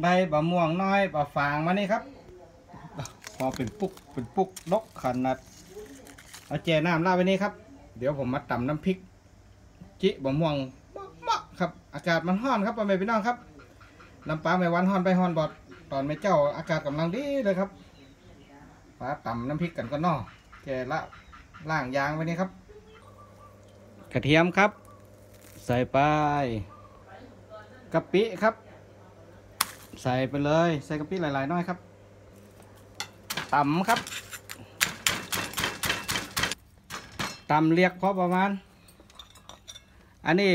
ใบบะม่วงน้อยบะฝางมานี่ครับ พอเป็นปุกเป็นปุกนกขนาดเอาแจน้ำลาดไว้นี่ครับ เดี๋ยวผมมาตำน้ำพริก จิบะม่วงมะครับ อากาศมันร้อนครับพ่อแม่พี่น้องครับลำปลาไม่วันร้อนไปร้อนบอดตอนไม่เจ้าอากาศกำลังดีเลยครับฟ้าตำน้ำพริกกันก็นอแกละล่างยางไว้นี่ครับ กระเทียมครับ ใส่ไปกะปิครับ ใส่ไปเลย ใส่กะปิหลายๆหน้อยครับตำครับตำเรียกพอประมาณ อันนี้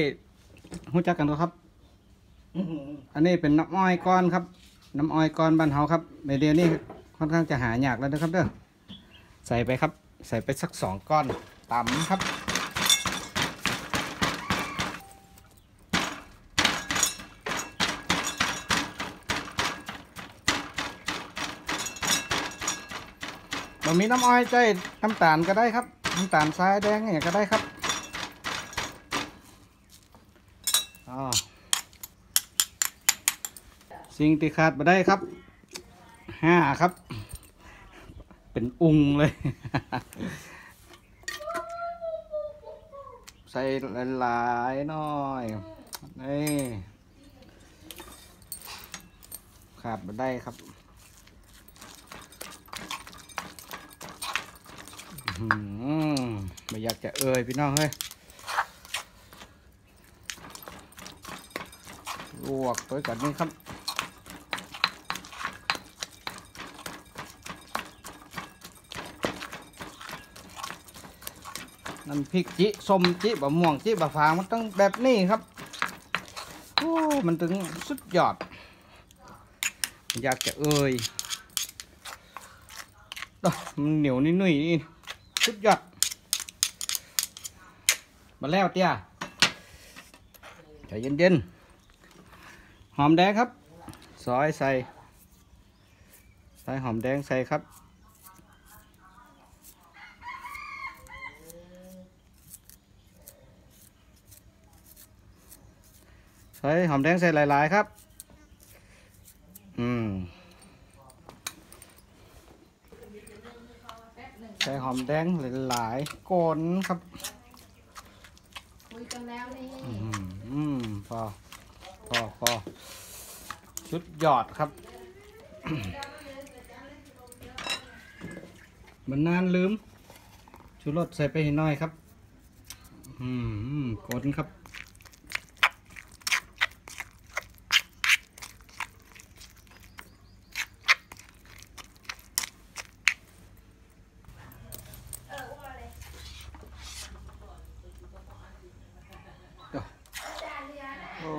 รู้จักกันตัวครับ อันนี้เป็นน้ำอ้อยก้อนครับ น้ำอ้อยก้อนบ้านเฮาครับในเดียวนี้ค่อนข้างจะหายากแล้วนะครับเด้อใส่ไปครับ ใส่ไปสักสองก้อนตำครับ เรามีน้ำอ้อยใจน้ำตาลก็ได้ครับ น้ำตาลทรายแดงอย่างก็ได้ครับอ๋อสิ่งที่ขาดมาได้ครับห้าครับ เป็นอุงเลย ใส่หลายๆน่อยนี่ขาดมาได้ครับ อืม ไม่อยากจะเอ่ยพี่น้องเฮ้ยลวกตัวกันนี่ครับน้ำพริกจิส้มจิบะม่วงจิบะฟางมันต้องแบบนี้ครับโอ้มันถึงสุดยอด อยากจะเอ่ยดอกมันเหนียวนิดหนุ่ยนี่ สุดยอดมาแล้วเตี้ยใจเย็นๆ หอมแดงครับ ซอยใส่ ใส่หอมแดงใส่ครับ ใส่หอมแดงใส่หลาย ๆ ครับ อืม ใส่หอมแดงหลายๆโกนครับคุยกันแล้วนี่อืมอืมพอพอพอชุดยอดครับ มันนานลืมชูรสใส่ไปให้หน้อยครับ อืมกดครับ โอ้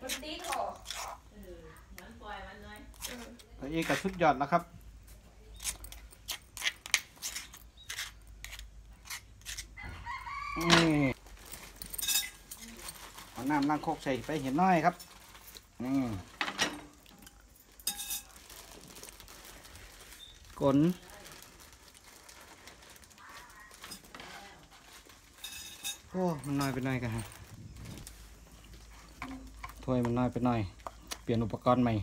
มันตีขอ ตัวนี้กับชุดยอดแล้วครับ นี่เอาน้ำล้างโคกใส่ไปเห็นน้อยครับ นี่กลนโอ้ มันน้อยไปหน่อยกันฮะถ้วยมันน้อยไปหน่อย เปลี่ยนอุปกรณ์ใหม่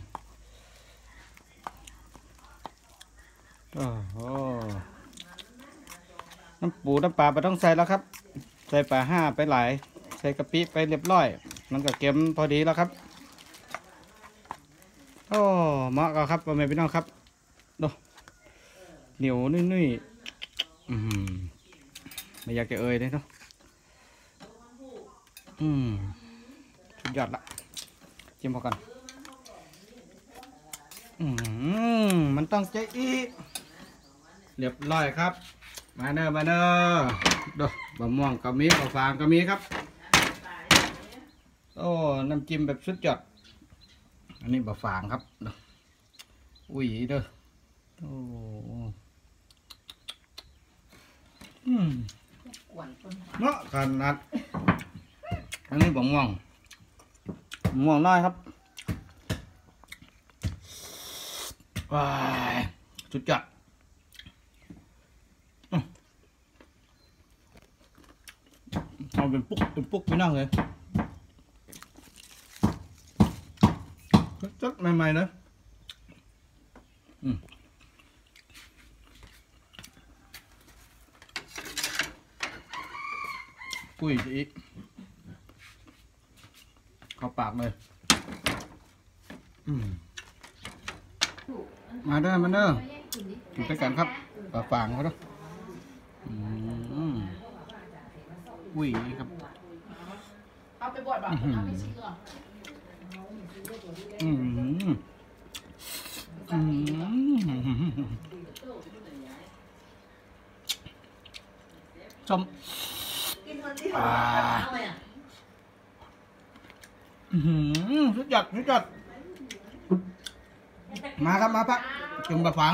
อ้โหน้ำปูน้ำปลาไปต้องใส่แล้วครับ ใส่ปลาห้าไปหลาย ใส่กะปิไปเรียบร้อย มันก็เก็มพอดีแล้วครับ โอ้เหมาะกับครับพ่อแม่พี่น้องครับดูเหนียวนุ่ยๆอืมไม่อยากจะเอ่ยเลยเนาะอืมสุดยอดละจิ้มพอกัน อืมมันต้องใจอีก เรียบร้อยครับ มาเนอมาเนอดูบะม่วงก็มีบะฟางก็มีครับ โอ้ น้ำจิ้มแบบสุดยอด อันนี้บะฟางครับดูอุ้ยเด้อ โอ้อืมกวนต้นเนาะขนาดอันนี้บะม่วงบะม่วงน้อยครับว้ายสุดยอดอื้อ เอาเป็นปุ๊กเป็นปุ๊กไปนั่งเลยจัดใหม่ๆเลยอืมปุ้ยอีกเข้าปากเลย อืมมาเด้อมาเด้อกินไปกันครับปลาฟางเขาเนาะอืมอุ้ยครับเอาไปบดบ่เอาไปชิมก่อนอืมอืมชมอ่าอื้อหือสุดยอดสุดยอดมาครับมาพักกินปลาฟาง